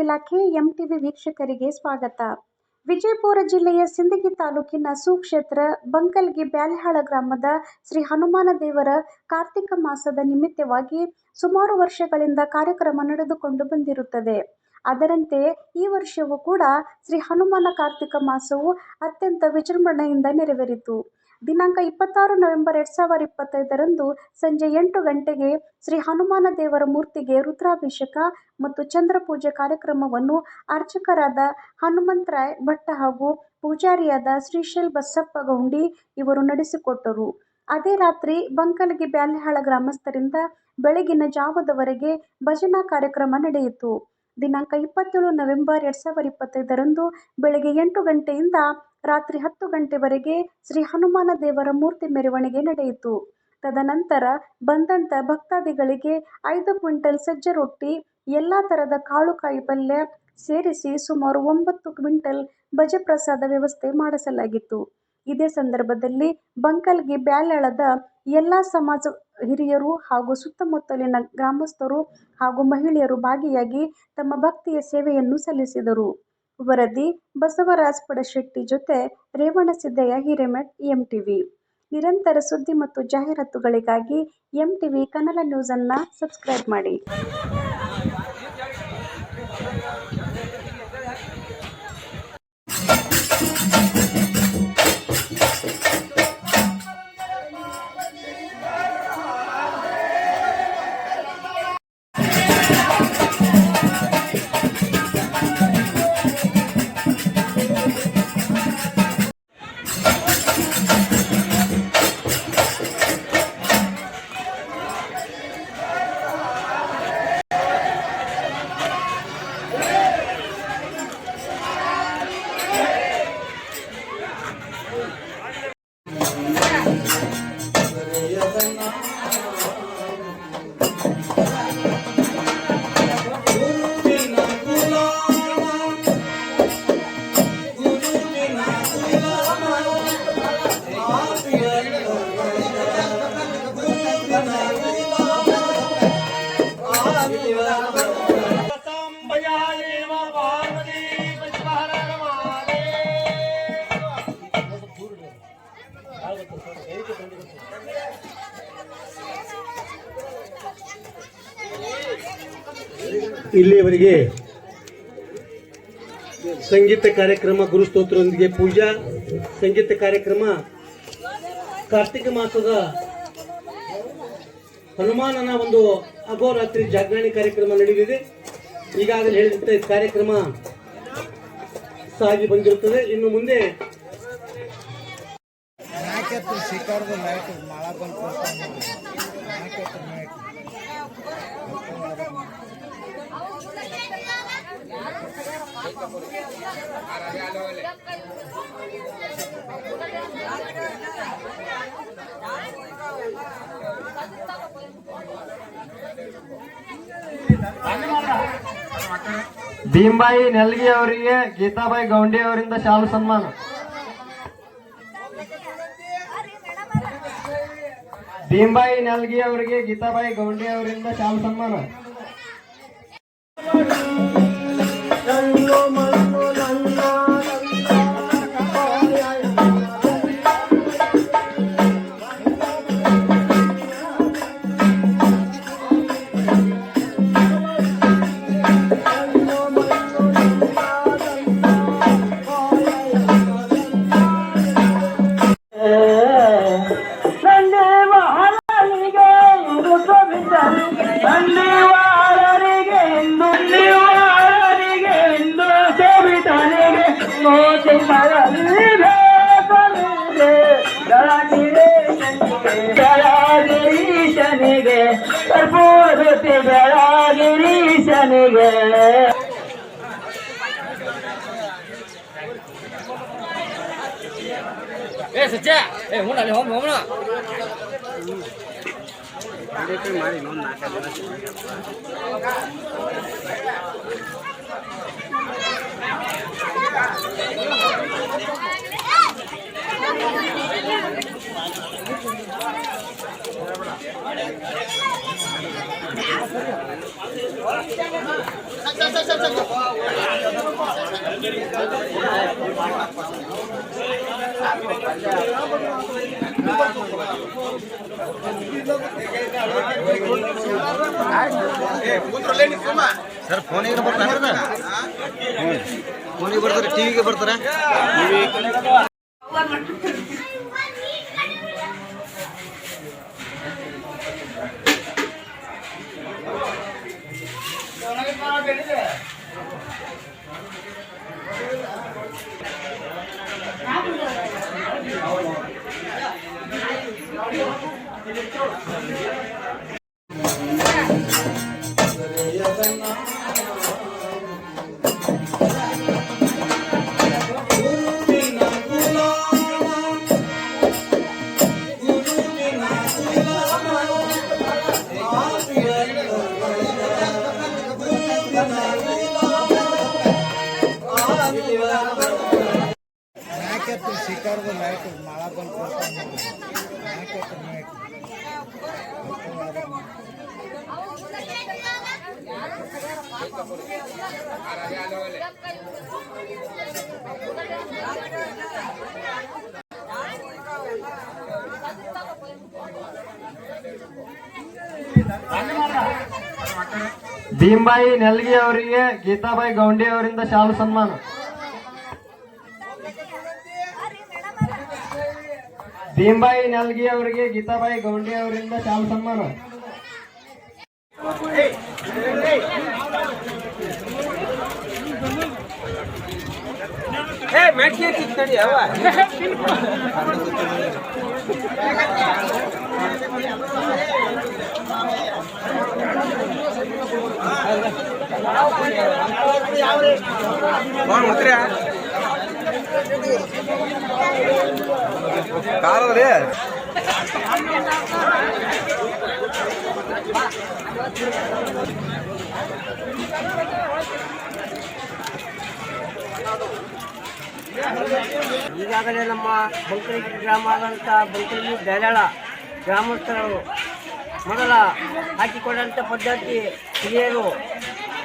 ಇಲಾಖೆ ಎಂಟಿವಿ ವೀಕ್ಷಕರಿಗೆ ಸ್ವಾಗತ. ವಿಜಯಪುರ ಜಿಲ್ಲೆಯ ಸಿಂದಗಿ ತಾಲೂಕಿನ ಸುಕ್ಷೇತ್ರ ಬಂಕಲ್ಗಿ ಬ್ಯಾಲಿಹಾಳ ಗ್ರಾಮದ ಶ್ರೀ ಹನುಮಾನ ದೇವರ ಕಾರ್ತಿಕ ಮಾಸದ ನಿಮಿತ್ತವಾಗಿ ಸುಮಾರು ವರ್ಷಗಳಿಂದ ಕಾರ್ಯಕ್ರಮ ನಡೆದುಕೊಂಡು ಬಂದಿರುತ್ತದೆ. ಅದರಂತೆ ಈ ವರ್ಷವೂ ಕೂಡ ಶ್ರೀ ಹನುಮಾನ ಕಾರ್ತಿಕ ಮಾಸವು ಅತ್ಯಂತ ವಿಜೃಂಭಣೆಯಿಂದ ನೆರವೇರಿತು. ದಿನಾಂಕ ಇಪ್ಪತ್ತಾರು ನವೆಂಬರ್ ಎರಡು ಸಾವಿರ ಇಪ್ಪತ್ತೈದರಂದು ಸಂಜೆ ಎಂಟು ಗಂಟೆಗೆ ಶ್ರೀ ಹನುಮಾನ ದೇವರ ಮೂರ್ತಿಗೆ ರುದ್ರಾಭಿಷೇಕ ಮತ್ತು ಚಂದ್ರಪೂಜೆ ಕಾರ್ಯಕ್ರಮವನ್ನು ಅರ್ಚಕರಾದ ಹನುಮಂತರಾಯ್ ಭಟ್ಟ ಹಾಗೂ ಪೂಜಾರಿಯಾದ ಶ್ರೀಶೈಲ್ ಬಸಪ್ಪ ಗೌಂಡಿ ಇವರು ನಡೆಸಿಕೊಟ್ಟರು. ಅದೇ ರಾತ್ರಿ ಬಂಕಲಿಗೆ ಬ್ಯಾಲೆಹಾಳ ಗ್ರಾಮಸ್ಥರಿಂದ ಬೆಳಗಿನ ಜಾವದವರೆಗೆ ಭಜನಾ ಕಾರ್ಯಕ್ರಮ ನಡೆಯಿತು. ದಿನಾಂಕ ಇಪ್ಪತ್ತೇಳು ನವೆಂಬರ್ ಎರಡು ಸಾವಿರ ಇಪ್ಪತ್ತೈದರಂದು ಬೆಳಗ್ಗೆ ಎಂಟು ಗಂಟೆಯಿಂದ ರಾತ್ರಿ ಹತ್ತು ಗಂಟೆವರೆಗೆ ಶ್ರೀ ಹನುಮಾನ ದೇವರ ಮೂರ್ತಿ ಮೆರವಣಿಗೆ ನಡೆಯಿತು. ತದನಂತರ ಬಂದಂತ ಭಕ್ತಾದಿಗಳಿಗೆ ಐದು ಕ್ವಿಂಟಲ್ ಸಜ್ಜೆ ರೊಟ್ಟಿ, ಎಲ್ಲ ಥರದ ಕಾಳು ಕಾಯಿಪಲ್ಯ ಸೇರಿಸಿ ಸುಮಾರು ಒಂಬತ್ತು ಕ್ವಿಂಟಲ್ ಭಜಪ್ರಸಾದ ವ್ಯವಸ್ಥೆ ಮಾಡಿಸಲಾಗಿತ್ತು. ಇದೇ ಸಂದರ್ಭದಲ್ಲಿ ಬಂಕಲ್ಗೆ ಬ್ಯಾಲೆಳದ ಎಲ್ಲ ಸಮಾಜ ಹಿರಿಯರು ಹಾಗೂ ಸುತ್ತಮುತ್ತಲಿನ ಗ್ರಾಮಸ್ಥರು ಹಾಗೂ ಮಹಿಳೆಯರು ಭಾಗಿಯಾಗಿ ತಮ್ಮ ಭಕ್ತಿಯ ಸೇವೆಯನ್ನು ಸಲ್ಲಿಸಿದರು. ವರದಿ ಬಸವರಾಜ್ ಪಡಶೆಟ್ಟಿ ಜೊತೆ ರೇವಣಸಿದ್ದಯ್ಯ ಹಿರೇಮಠ್, ಎಂಟಿವಿ. ನಿರಂತರ ಸುದ್ದಿ ಮತ್ತು ಜಾಹೀರಾತುಗಳಿಗಾಗಿ ಎಂಟಿವಿ ಕನ್ನಡ ನ್ಯೂಸನ್ನ ಸಬ್ಸ್ಕ್ರೈಬ್ ಮಾಡಿ. ಇಲ್ಲಿಯವರೆಗೆ ಸಂಗೀತ ಕಾರ್ಯಕ್ರಮ ಗುರುಸ್ತೋತ್ರದೊಂದಿಗೆ ಪೂಜಾ ಸಂಗೀತ ಕಾರ್ಯಕ್ರಮ ಕಾರ್ತಿಕ ಮಾಸದ ಹನುಮಾನನ ಒಂದು ಅಹೋರಾತ್ರಿ ಜಾಗರಣೆ ಕಾರ್ಯಕ್ರಮ ನಡೆಯಲಿದೆ ಈಗಾಗಲೇ ಹೇಳಿದಂತೆ ಕಾರ್ಯಕ್ರಮ ಸಾಗಿ ಬಂದಿರುತ್ತದೆ. ಇನ್ನು ಮುಂದೆ ಭೀಮ್ಬಾಯಿ ನೆಲ್ಗಿ ಅವರಿಗೆ ಗೀತಾಬಾಯಿ ಗೌಂಡಿ ಅವರಿಂದ ಶಾಲು ಸನ್ಮಾನ. ಭೀಮ್ಬಾಯಿ ನೆಲ್ಗಿ ಅವರಿಗೆ ಗೀತಾಬಾಯಿ ಗೌಂಡಿ ಅವರಿಂದ ಶಾಲು ಸನ್ಮಾನ. એ સચ્ચા? એ હું ના હોમ હોમ ના મારી નોંધ નાખે ಸರ್ ಫೋನಿಗೆ ಬರ್ತಾರೆ ಫೋನಿಗೆ ಬರ್ತಾರೆ? ಟಿವಿಗೆ ಬರ್ತಾರೆ. Yeah. ಭೀಮ್ಬಾಯಿ ನೆಲ್ಗಿ ಅವರಿಗೆ ಗೀತಾಬಾಯಿ ಗೌಂಡಿ ಅವರಿಂದ ಶಾಲು ಸನ್ಮಾನ. ಭೀಮ್ಬಾಯಿ ನೆಲ್ಗಿ ಅವರಿಗೆ ಗೀತಾಬಾಯಿ ಗೌಂಡಿ ಅವರಿಂದ ಶಾಲು ಸನ್ಮಾನ. ಏ ಮೆಟ್ಕೆ ಕಿತ್ ನಡಿ ಅವ ಮಾತ್ರ ಕಾರದ್ರಿ Thank you. ಈಗಾಗಲೇ ನಮ್ಮ ಬಂಕಲಗಿ ಗ್ರಾಮ ಬಂಕಲಗಿ ಬೆಳಳ ಗ್ರಾಮಸ್ಥರು ಮೊದಲ ಹಾಕಿಕೊಂಡಂಥ ಪದ್ಧತಿ ಹಿರಿಯರು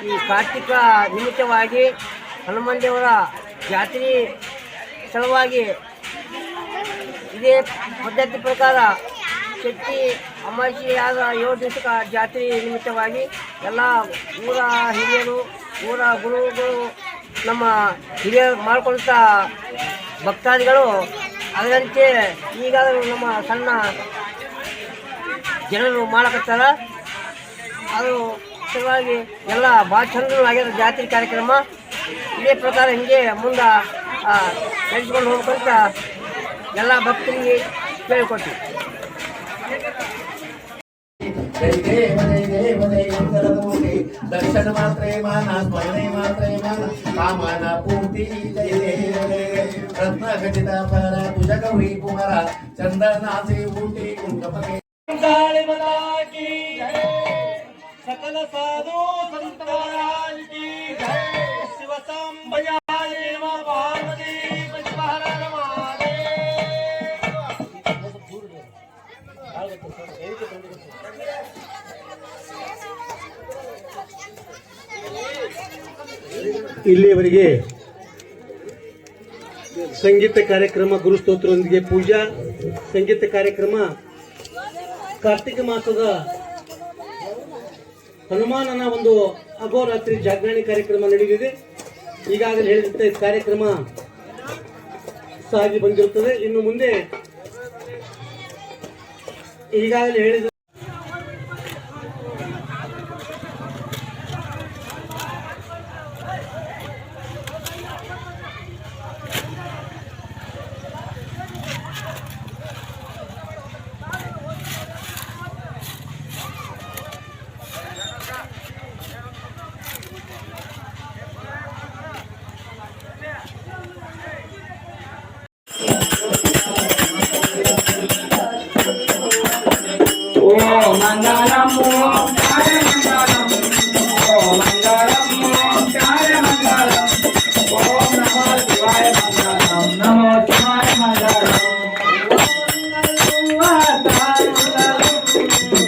ಈ ಕಾರ್ತಿಕ ನಿಮಿತ್ತವಾಗಿ ಹನುಮಾನ್ ದೇವರ ಜಾತ್ರೆ ಸಲುವಾಗಿ ಇದೇ ಪದ್ಧತಿ ಪ್ರಕಾರ ಶಕ್ತಿ ಅಮಾವಾಸ್ಯೆ ಆದ ಏಳು ದಿವಸಕ್ಕೆ ಜಾತ್ರೆ ನಿಮಿತ್ತವಾಗಿ ಎಲ್ಲ ಊರ ಹಿರಿಯರು, ಊರ ಗುರುಗಳು ನಮ್ಮ ಹಿರಿಯ ಮಾಡ್ಕೊಳ್ತ ಭಕ್ತಾದಿಗಳು ಅದರಂತೆ ಈಗಾದರೂ ನಮ್ಮ ಸಣ್ಣ ಜನರು ಮಾಡಕತ್ತಾರ. ಅದು ಸಲುವಾಗಿ ಎಲ್ಲ ಭಾಳ ಚಂದ್ರ ಆಗಿರೋ ಜಾತ್ರೆ ಕಾರ್ಯಕ್ರಮ ಇದೇ ಪ್ರಕಾರ ಹಿಂಗೆ ಮುಂದೆ ನಡೆಸ್ಕೊಂಡು ಹೋಗ್ಬೇಕಂತ ಎಲ್ಲ ಭಕ್ತರಿಗೆ ಕೇಳಿಕೊಡ್ತೀವಿ ದರ್ಶನ ಮಾತ್ರೇ ಮಾನ, ಸ್ಮರಣೆ ಮಾತ್ರ. कामना पूर्ती रत्नखचित पर तुझ गौरी कुमारा चंदनाचे उटी कुंकपके सकल साधु संताराज की शिवसांबया ಇಲ್ಲಿಯವರೆಗೆ ಸಂಗೀತ ಕಾರ್ಯಕ್ರಮ ಗುರುಸ್ತೋತ್ರದೊಂದಿಗೆ ಪೂಜಾ, ಸಂಗೀತ ಕಾರ್ಯಕ್ರಮ ಕಾರ್ತಿಕ ಮಾಸದ ಹನುಮಾನನ ಒಂದು ಅಹೋರಾತ್ರಿ ಜಾಗರಣೆ ಕಾರ್ಯಕ್ರಮ ನಡೆದಿದೆ. ಈಗಾಗಲೇ ಹೇಳಿದಂತೆ ಕಾರ್ಯಕ್ರಮ ಸಾಗಿ ಬಂದಿರುತ್ತದೆ. ಇನ್ನು ಮುಂದೆ ಈಗಾಗಲೇ ಹೇಳಿದ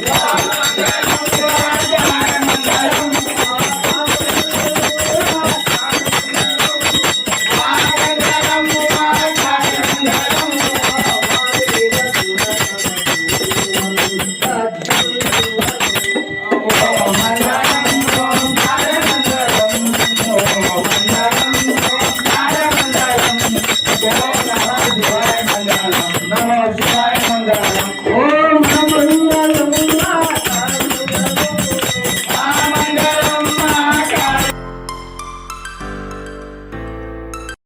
తాను